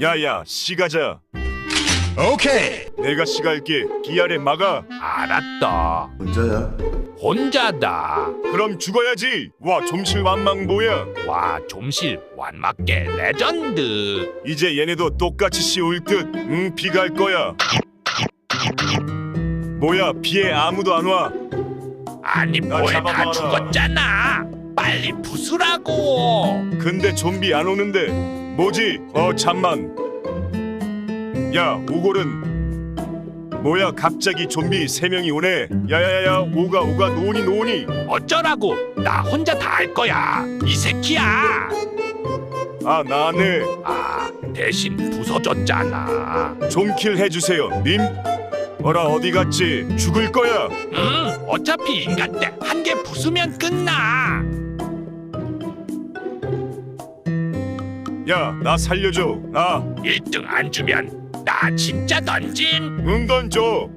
야야 시가자 오케이. 내가 시갈게 기아래 막아 알았다. 혼자야? 혼자다. 그럼 죽어야지 와 좀실 완망 뭐야 와 좀실 완막계 레전드. 이제 얘네도 똑같이 씌울 듯응 비갈 거야 뭐야 비에 아무도 안와 아니 나 뭐해 다 잡아봐라. 죽었잖아. 빨리 부수라고. 근데 좀비 안 오는데 뭐지 어 잠만 야 오골은 뭐야 갑자기 좀비 세 명이 오네 야야야야 오가 오가 노니 노니 어쩌라고? 나 혼자 다 할 거야. 이 새끼야. 아 나네 아 대신 부서졌잖아. 좀킬 해주세요 님 어라 어디 갔지? 죽을 거야. 응 어차피 인간 때 한 개 부수면 끝나. 야 나 살려줘. 아 1등 안 주면 나 진짜 던짐. 응 던져